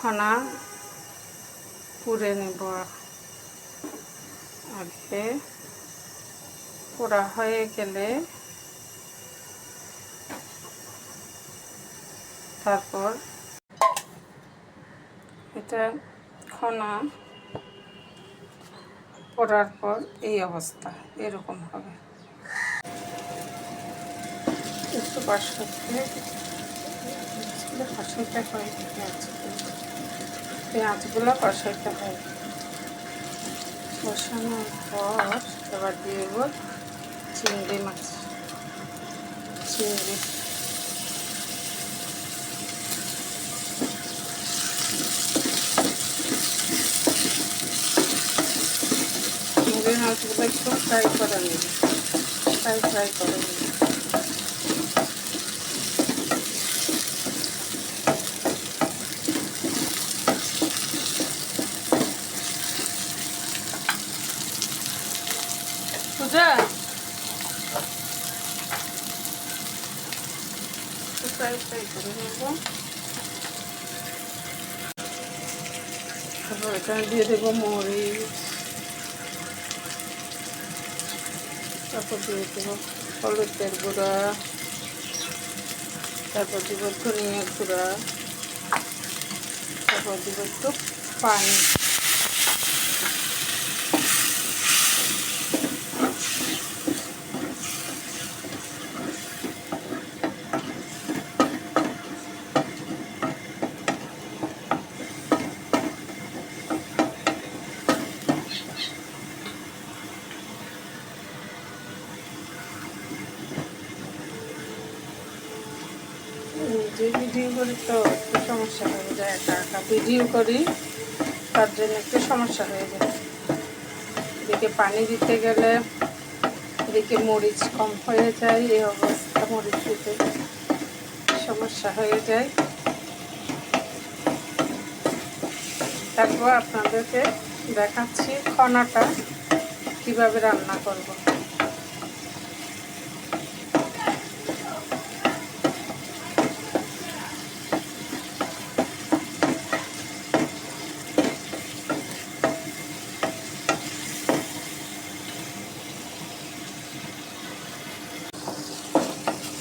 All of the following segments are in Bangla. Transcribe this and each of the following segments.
খানা পুড়ে নেব আগে। পোড়া হয়ে গেলে তারপর এটা খনা পড়ার পর এই অবস্থা, এরকম হবে। একটু কষাতে কষাইতে হয় পেঁয়াজগুলো পেঁয়াজগুলো কষাইতে হয় কষানোর পর এবার দিয়ে দেবো চিংড়ি মাছ। চিংড়ি। চিংড়ি মাছগুলো একটু ফ্রাই করে নেব। ফ্রাই ফ্রাই করে নেব। নেব তারপর এখানে দিয়ে দেবো মরিচ। তারপর দিয়ে দেবো হলুদের গুঁড়া। তারপর দিব ধনিয়া গুঁড়া। তারপর দিব একটু পানি। ভিডিও করি তো একটু সমস্যা হয়ে যায়, একা একা ভিডিও করি, তার জন্য একটু সমস্যা হয়ে যায়। এদিকে পানি দিতে গেলে এদিকে মরিচ কম হয়ে যায়, এই অবস্থা মরিচ দিতে সমস্যা হয়ে যায়। তারপর আপনাদেরকে দেখাচ্ছি খনাটা, কীভাবে রান্না করব।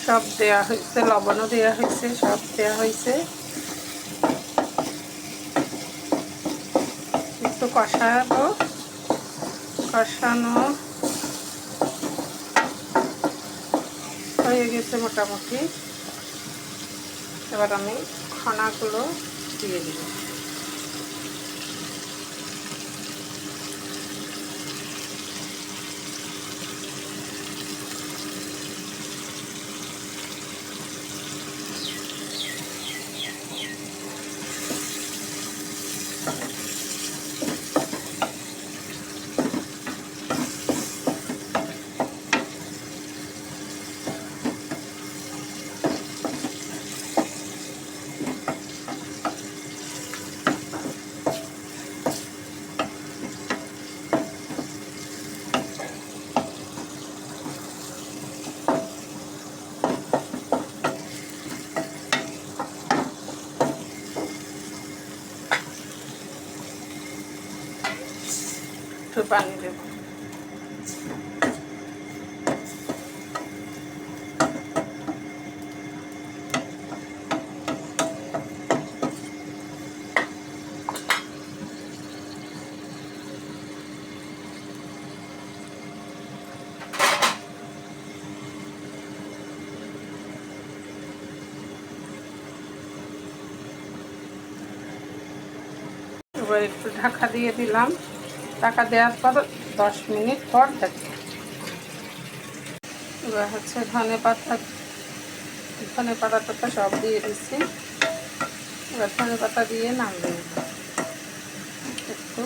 সব দেয়া হয়েছে, লবণও দেয়া হয়েছে, সব দেয়া হয়েছে। একটু কষাবো, কষানো হয়ে গেছে মোটামুটি। এবার আমি খানাগুলো দিয়ে দিব। একটু পানি দেবো এবার একটু ঢাকা দিয়ে দিলাম ঢাকা দেওয়ার পর দশ মিনিট পর দেখ এবার হচ্ছে ধনে পাতা ধনে পাতা টাতা সব দিয়ে দিচ্ছি। এবার ধনে পাতা দিয়ে নামবে একটু,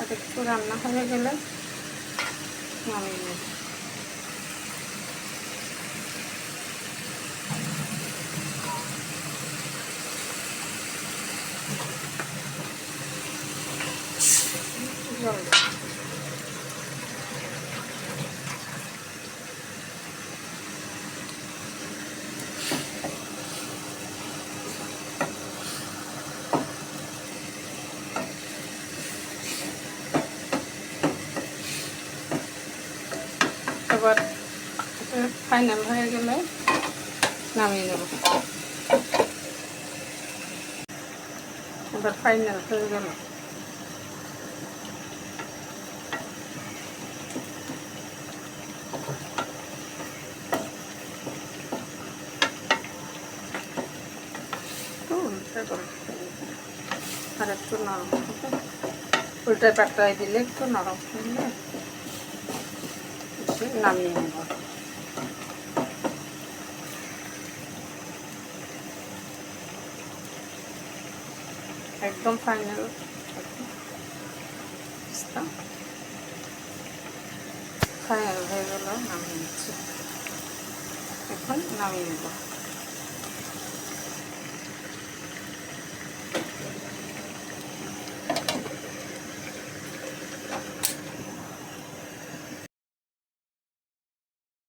আর একটু রান্না হয়ে গেলে নামিয়ে নেব। জল আবার ফাইনাল হয়ে গেলে নামিয়ে নেব। এবার ফাইনাল হয়ে গেলো। একটু নরম হবে। উল্টে পাল্টায় দিলে একটু নরম হয়ে নামিয়ে নেব। একদম ফাইনাল ফাইনাল হয়ে গেল, নামিয়ে নিচ্ছি। এখন নামিয়ে নেব।